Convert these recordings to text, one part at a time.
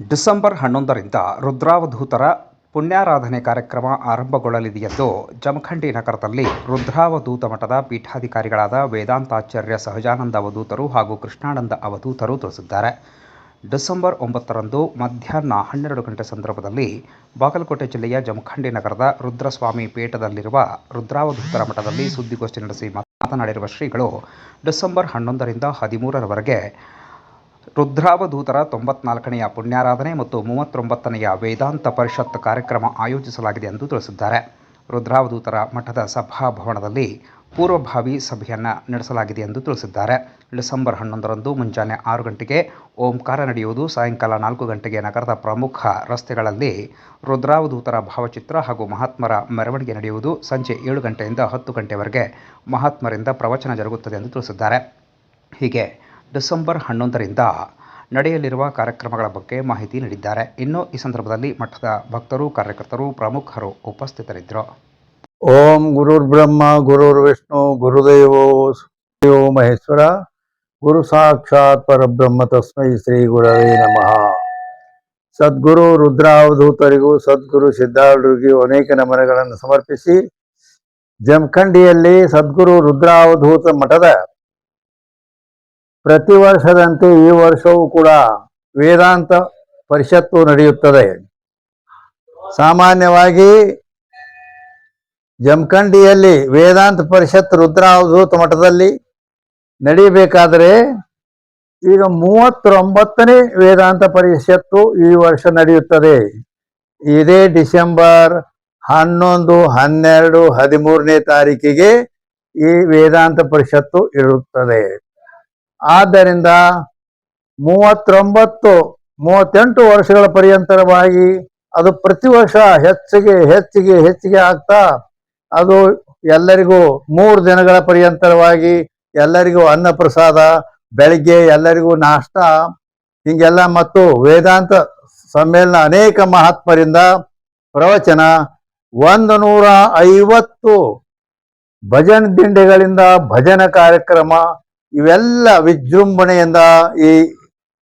December ಹನ್ನೊಂದರಿಂದ ರುದ್ರಾವಧೂತರ ಪುಣ್ಯಾರಾಧನೆ ಕಾರ್ಯಕ್ರಮ ಆರಂಭಗೊಳ್ಳಲಿದೆ ಎಂದು ಜಮಖಂಡಿ ನಗರದಲ್ಲಿ ರುದ್ರಾವಧೂತ ಮಠದ ಪೀಠಾಧಿಕಾರಿಗಳಾದ ವೇದಾಂತಾಚಾರ್ಯ ಸಹಜಾನಂದ ಅವಧೂತರು ಹಾಗೂ ಕೃಷ್ಣಾನಂದ ಅವಧೂತರು ತಿಳಿಸಿದ್ದಾರೆ. ಡಿಸೆಂಬರ್ ಒಂಬತ್ತರಂದು ಮಧ್ಯಾಹ್ನ ಹನ್ನೆರಡು ಗಂಟೆ ಸಂದರ್ಭದಲ್ಲಿ ಬಾಗಲಕೋಟೆ ಜಿಲ್ಲೆಯ ಜಮಖಂಡಿ ನಗರದ ರುದ್ರಸ್ವಾಮಿ ಪೀಠದಲ್ಲಿರುವ ರುದ್ರಾವಧೂತರ ಮಠದಲ್ಲಿ ಸುದ್ದಿಗೋಷ್ಠಿ ನಡೆಸಿ ಮಾತನಾಡಿರುವ ಶ್ರೀಗಳು, ಡಿಸೆಂಬರ್ ಹನ್ನೊಂದರಿಂದ ಹದಿಮೂರರವರೆಗೆ ರುದ್ರಾವಧೂತರ ತೊಂಬತ್ನಾಲ್ಕನೆಯ ಪುಣ್ಯಾರಾಧನೆ ಮತ್ತು ಮೂವತ್ತೊಂಬತ್ತನೆಯ ವೇದಾಂತ ಪರಿಷತ್ ಕಾರ್ಯಕ್ರಮ ಆಯೋಜಿಸಲಾಗಿದೆ ಎಂದು ತಿಳಿಸಿದ್ದಾರೆ. ರುದ್ರಾವಧೂತರ ಮಠದ ಸಭಾಭವನದಲ್ಲಿ ಪೂರ್ವಭಾವಿ ಸಭೆಯನ್ನು ನಡೆಸಲಾಗಿದೆ ಎಂದು ತಿಳಿಸಿದ್ದಾರೆ. ಡಿಸೆಂಬರ್ ಹನ್ನೊಂದರಂದು ಮುಂಜಾನೆ ಆರು ಗಂಟೆಗೆ ಓಂಕಾರ ನಡೆಯುವುದು, ಸಾಯಂಕಾಲ ನಾಲ್ಕು ಗಂಟೆಗೆ ನಗರದ ಪ್ರಮುಖ ರಸ್ತೆಗಳಲ್ಲಿ ರುದ್ರಾವಧೂತರ ಭಾವಚಿತ್ರ ಹಾಗೂ ಮಹಾತ್ಮರ ಮೆರವಣಿಗೆ ನಡೆಯುವುದು, ಸಂಜೆ ಏಳು ಗಂಟೆಯಿಂದ ಹತ್ತು ಗಂಟೆವರೆಗೆ ಮಹಾತ್ಮರಿಂದ ಪ್ರವಚನ ಜರುಗುತ್ತದೆ ಎಂದು ತಿಳಿಸಿದ್ದಾರೆ. ಹೀಗೆ ಡಿಸೆಂಬರ್ ಹನ್ನೊಂದರಿಂದ ನಡೆಯಲಿರುವ ಕಾರ್ಯಕ್ರಮಗಳ ಬಗ್ಗೆ ಮಾಹಿತಿ ನೀಡಿದ್ದಾರೆ. ಇನ್ನು ಈ ಸಂದರ್ಭದಲ್ಲಿ ಮಠದ ಭಕ್ತರು, ಕಾರ್ಯಕರ್ತರು, ಪ್ರಮುಖರು ಉಪಸ್ಥಿತರಿದ್ದರು. ಓಂ ಗುರುರ್ ಬ್ರಹ್ಮ, ಗುರುರ್ ವಿಷ್ಣು, ಗುರುದೇವೋ ದೇವೋ ಮಹೇಶ್ವರ, ಗುರು ಸಾಕ್ಷಾತ್ ಪರಬ್ರಹ್ಮ ತಸ್ಮೈ ಶ್ರೀ ಗುರವೇ ನಮಃ. ಸದ್ಗುರು ರುದ್ರಾವಧೂತರಿಗೂ, ಸದ್ಗುರು ಸಿದ್ಧಾರೂಢರಿಗೂ ಅನೇಕ ನಮನಗಳನ್ನು ಸಮರ್ಪಿಸಿ, ಜಮಖಂಡಿಯಲ್ಲಿ ಸದ್ಗುರು ರುದ್ರಾವಧೂತ ಮಠದ ಪ್ರತಿ ವರ್ಷದಂತೆ ಈ ವರ್ಷವೂ ಕೂಡ ವೇದಾಂತ ಪರಿಷತ್ತು ನಡೆಯುತ್ತದೆ. ಸಾಮಾನ್ಯವಾಗಿ ಜಮಖಂಡಿಯಲ್ಲಿ ವೇದಾಂತ ಪರಿಷತ್ ರುದ್ರಾವಧೂತ ಮಠದಲ್ಲಿ ನಡೆಯಬೇಕಾದರೆ ಈಗ ಮೂವತ್ತೊಂಬತ್ತನೇ ವೇದಾಂತ ಪರಿಷತ್ತು ಈ ವರ್ಷ ನಡೆಯುತ್ತದೆ. ಇದೇ ಡಿಸೆಂಬರ್ ಹನ್ನೊಂದು, ಹನ್ನೆರಡು, ಹದಿಮೂರನೇ ತಾರೀಕಿಗೆ ಈ ವೇದಾಂತ ಪರಿಷತ್ತು ಇರುತ್ತದೆ. ಆದ್ದರಿಂದ ಮೂವತ್ತೊಂಬತ್ತು, ಮೂವತ್ತೆಂಟು ವರ್ಷಗಳ ಪರ್ಯಂತರವಾಗಿ ಅದು ಪ್ರತಿ ವರ್ಷ ಹೆಚ್ಚಿಗೆ ಹೆಚ್ಚಿಗೆ ಹೆಚ್ಚಿಗೆ ಆಗ್ತಾ, ಅದು ಎಲ್ಲರಿಗೂ ಮೂರು ದಿನಗಳ ಪರ್ಯಂತರವಾಗಿ ಎಲ್ಲರಿಗೂ ಅನ್ನ ಪ್ರಸಾದ ಬೆಳಿಗ್ಗೆ ಎಲ್ಲರಿಗೂ ನಾಷ್ಟ, ಹಿಂಗೆಲ್ಲ ಮತ್ತು ವೇದಾಂತ ಸಮ್ಮೇಳನ ಅನೇಕ ಮಹಾತ್ಮರಿಂದ ಪ್ರವಚನ, ಒಂದು ನೂರ ಐವತ್ತು ಭಜನ್ ದಿಂಡೆಗಳಿಂದ ಭಜನ ಕಾರ್ಯಕ್ರಮ ಇವೆಲ್ಲ ವಿಜೃಂಭಣೆಯಿಂದ ಈ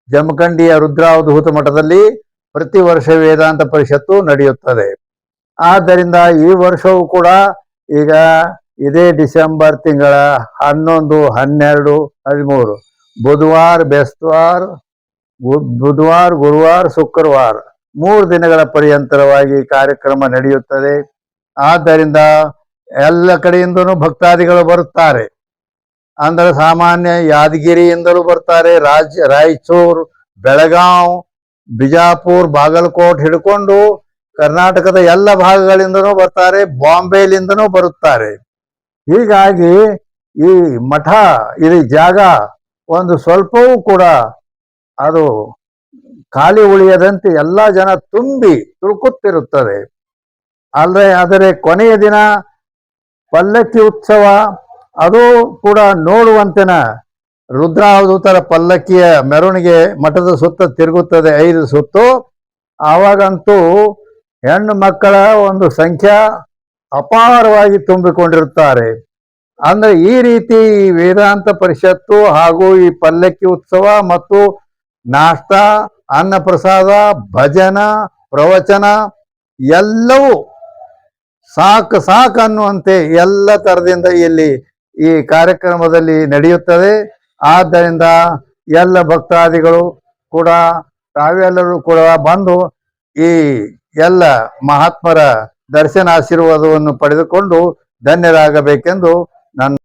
ಜಮಖಂಡಿಯ ರುದ್ರಾವಧೂತ ಮಠದಲ್ಲಿ ಪ್ರತಿ ವರ್ಷ ವೇದಾಂತ ಪರಿಷತ್ತು ನಡೆಯುತ್ತದೆ. ಆದ್ದರಿಂದ ಈ ವರ್ಷವೂ ಕೂಡ ಈಗ ಇದೇ ಡಿಸೆಂಬರ್ ತಿಂಗಳ ಹನ್ನೊಂದು, ಹನ್ನೆರಡು, ಹದಿಮೂರು. ಬುಧವಾರ ಬೆಸ್ತವಾರ ಬುಧವಾರ, ಗುರುವಾರ, ಶುಕ್ರವಾರ ಮೂರು ದಿನಗಳ ಪರ್ಯಂತರವಾಗಿ ಕಾರ್ಯಕ್ರಮ ನಡೆಯುತ್ತದೆ. ಆದ್ದರಿಂದ ಎಲ್ಲ ಕಡೆಯಿಂದನೂ ಭಕ್ತಾದಿಗಳು ಬರುತ್ತಾರೆ. ಅಂದ್ರೆ ಸಾಮಾನ್ಯ ಯಾದಗಿರಿಯಿಂದಲೂ ಬರ್ತಾರೆ. ರಾಜ್ ರಾಯಚೂರು, ಬೆಳಗಾವ್, ಬಿಜಾಪುರ್, ಬಾಗಲಕೋಟ್ ಹಿಡ್ಕೊಂಡು ಕರ್ನಾಟಕದ ಎಲ್ಲ ಭಾಗಗಳಿಂದನೂ ಬರ್ತಾರೆ. ಬಾಂಬೆಲಿಂದನೂ ಬರುತ್ತಾರೆ. ಹೀಗಾಗಿ ಈ ಮಠ, ಈ ಜಾಗ ಒಂದು ಸ್ವಲ್ಪವೂ ಕೂಡ ಅದು ಖಾಲಿ ಉಳಿಯದಂತೆ ಎಲ್ಲ ಜನ ತುಂಬಿ ತುಳುಕುತ್ತಿರುತ್ತದೆ. ಅಲ್ಲದೆ ಆದರೆ ಕೊನೆಯ ದಿನ ಪಲ್ಲಕ್ಕಿ ಉತ್ಸವ ಅದು ಕೂಡ ನೋಡುವಂತೆನ ರುದ್ರಾವಧೂತರ ಪಲ್ಲಕ್ಕಿಯ ಮೆರವಣಿಗೆ ಮಠದ ಸುತ್ತ ತಿರುಗುತ್ತದೆ, ಐದು ಸುತ್ತು. ಆವಾಗಂತೂ ಹೆಣ್ಣು ಮಕ್ಕಳ ಒಂದು ಸಂಖ್ಯಾ ಅಪಾರವಾಗಿ ತುಂಬಿಕೊಂಡಿರುತ್ತಾರೆ. ಅಂದ್ರೆ ಈ ರೀತಿ ಈ ವೇದಾಂತ ಪರಿಷತ್ತು ಹಾಗೂ ಈ ಪಲ್ಲಕ್ಕಿ ಉತ್ಸವ ಮತ್ತು ನಾಷ್ಟ ಅನ್ನ ಪ್ರಸಾದ ಭಜನ, ಪ್ರವಚನ ಎಲ್ಲವೂ ಸಾಕು ಸಾಕು ಅನ್ನುವಂತೆ ಎಲ್ಲ ತರದಿಂದ ಇಲ್ಲಿ ಈ ಕಾರ್ಯಕ್ರಮದಲ್ಲಿ ನಡೆಯುತ್ತದೆ. ಆದ್ದರಿಂದ ಎಲ್ಲ ಭಕ್ತಾದಿಗಳು ಕೂಡ, ತಾವೆಲ್ಲರೂ ಕೂಡ ಬಂದು ಈ ಎಲ್ಲ ಮಹಾತ್ಮರ ದರ್ಶನ ಆಶೀರ್ವಾದವನ್ನು ಪಡೆದುಕೊಂಡು ಧನ್ಯರಾಗಬೇಕೆಂದು ನನ್ನ